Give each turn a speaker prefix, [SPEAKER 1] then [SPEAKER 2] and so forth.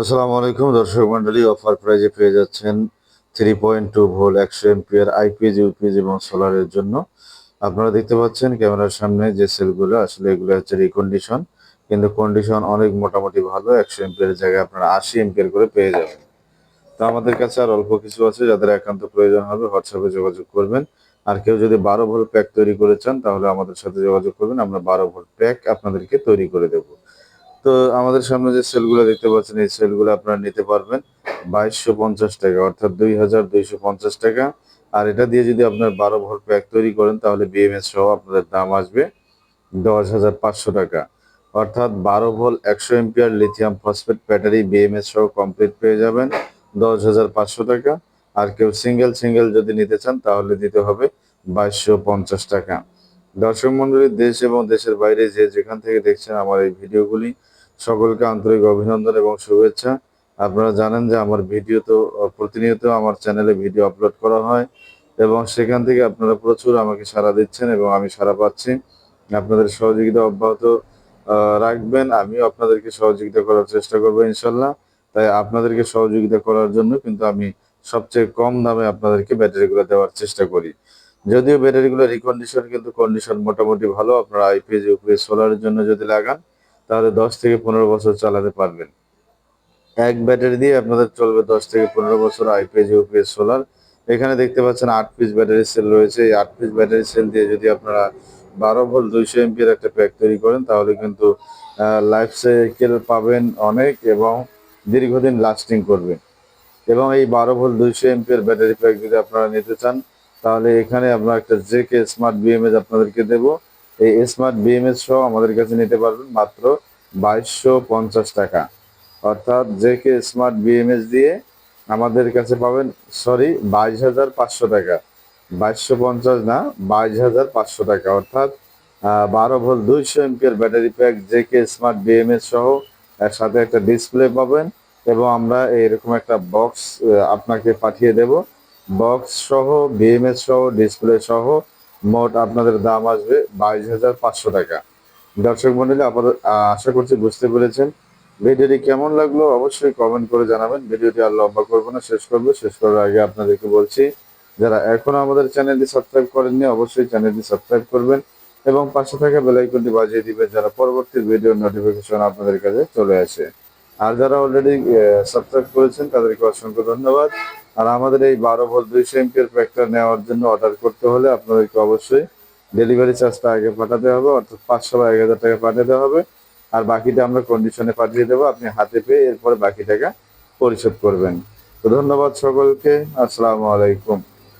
[SPEAKER 1] আসসালামু আলাইকুম, দর্শক মন্ডলী অফার প্রাইজে পেয়ে যাচ্ছেন থ্রি পয়েন্ট টু ভোল একশো এমপিয়ার আইপিএস ইউপিএস এবং সোলারের জন্য। আপনারা দেখতে পাচ্ছেন ক্যামেরার সামনে যে সেলগুলো, আসলে এগুলো হচ্ছে রিকন্ডিশন কিন্তু কন্ডিশন অনেক মোটামুটি ভালো, একশো এমপিয়ার জায়গায় আপনারা আশি এমপিয়ার করে পেয়ে যাবেন। তো আমাদের কাছে আর অল্প কিছু আছে, যাদের একান্ত প্রয়োজন হবে হোয়াটসঅ্যাপে যোগাযোগ করবেন। আর কেউ যদি বারো ভোল্ট প্যাক তৈরি করে চান, তাহলে আমাদের সাথে যোগাযোগ করবেন, আমরা বারো ভোল্ট প্যাক আপনাদেরকে তৈরি করে দেবো। তো আমাদের সামনে যে সেলগুলো দেখতে পাচ্ছেন, এই সেলগুলো আপনারা নিতে পারবেন বাইশশো পঞ্চাশ টাকা, অর্থাৎ দুই হাজার দুইশো পঞ্চাশ টাকা। আর এটা দিয়ে যদি আপনার বারো ভোল্ট প্যাক তৈরি করেন, তাহলে বিএমএস সহ আপনাদের দাম আসবে দশ হাজার পাঁচশো টাকা। অর্থাৎ বারো ভোল্ট একশো ampere lithium phosphate battery BMS সহ কমপ্লিট পেয়ে যাবেন দশ হাজার পাঁচশো টাকা। আর কেউ সিঙ্গেল সিঙ্গেল যদি নিতে চান, তাহলে দিতে হবে বাইশশো পঞ্চাশ টাকা। দর্শক মন্ডলী, দেশ এবং দেশের বাইরে যে যেখান থেকে দেখছেন আমার এই ভিডিওগুলি সকলকে আন্তরিক অভিনন্দন এবং শুভেচ্ছা। আপনারা জানেন যে আমার ভিডিও তো, প্রতিনিয়ত আমার চ্যানেলে ভিডিও আপলোড করা হয় এবং সেখান থেকে আপনারা প্রচুর আমাকে সাড়া দিচ্ছেন এবং আমি সাড়া পাচ্ছি। আপনাদের সহযোগিতা অব্যাহত রাখবেন। আমিও আপনাদেরকে সহযোগিতা করার চেষ্টা করব ইনশাল্লাহ। তাই আপনাদেরকে সহযোগিতা করার জন্য কিন্তু আমি সবচেয়ে কম দামে আপনাদেরকে ব্যাটারিগুলো দেওয়ার চেষ্টা করি। যদিও ব্যাটারিগুলো রিকন্ডিশন কিন্তু কন্ডিশন মোটামুটি ভালো। আপনারা আইপিএস ইউপিএস সোলারের জন্য যদি লাগান তাহলে দশ থেকে পনেরো বছর চালাতে পারবেন। এক ব্যাটারি দিয়ে আপনাদের চলবে দশ থেকে পনেরো বছর আইপিএস ইউপিএস সোলার। এখানে দেখতে পাচ্ছেন আট পিস ব্যাটারি সেল রয়েছে। এই আট পিস ব্যাটারি সেল দিয়ে যদি আপনারা বারো ভোল্ট, দুইশো এমপির একটা প্যাক তৈরি করেন, তাহলে কিন্তু লাইফ সাইকেল পাবেন অনেক এবং দীর্ঘদিন লাস্টিং করবে। এবং এই বারো ভোল্ট, দুইশো এমপির ব্যাটারি প্যাক যদি আপনারা নিতে চান, তাহলে এখানে আমরা একটা জেকে স্মার্ট বিএমএস আপনাদেরকে দেব। এই স্মার্ট বিএমএস সহ আমাদের কাছে নিতে পারবেন মাত্র বাইশশো পঞ্চাশ টাকা। অর্থাৎ যে জেকে স্মার্ট বিএমএস দিয়ে আমাদের কাছে পাবেন সরি বাইশ হাজার পাঁচশো টাকা। বাইশশো পঞ্চাশ না, বাইশ হাজার পাঁচশো টাকা। অর্থাৎ বারো ভোল্ট দুইশো ampere battery pack JK smart BMS সহ এর সাথে একটা ডিসপ্লে পাবেন এবং আমরা এরকম একটা বক্স আপনাকে পাঠিয়ে দেব। বক্স সহ বিএমএস সহ ডিসপ্লে সহ মোট আপনাদের দাম আসবে বাইশ হাজার পাঁচশো টাকা। দর্শক মন্ডলী আপাতত আশা করছি বুঝতে পেরেছেন। ভিডিওটি কেমন লাগল অবশ্যই কমেন্ট করে জানাবেন। ভিডিওটি আর লম্বা করব না, শেষ করব। শেষ করার আগে আপনাদেরকে বলছি, যারা এখনও আমাদের চ্যানেলটি সাবস্ক্রাইব করেননি, অবশ্যই চ্যানেলটি সাবস্ক্রাইব করবেন এবং পাশে থাকা বেলাইকনটি বাজিয়ে দিবেন, যারা পরবর্তী ভিডিও নোটিফিকেশন আপনাদের কাছে চলে আসে। আর যারা অলরেডি সাবস্ক্রাইব করেছেন, তাদেরকে অসংখ্য ধন্যবাদ। আর আমাদের এই বারো ভোল্ট দুইশো এমপির প্যাকটা নেওয়ার জন্য অর্ডার করতে হলে আপনাদেরকে অবশ্যই ডেলিভারি চার্জটা আগে পাঠাতে হবে, অর্থাৎ পাঁচশো বা এক হাজার টাকা পাঠাতে হবে। আর বাকিটা আমরা কন্ডিশনে পাঠিয়ে দেবো, আপনি হাতে পেয়ে এরপরে বাকি টাকা পরিশোধ করবেন। তো ধন্যবাদ সকলকে, আসসালামু আলাইকুম।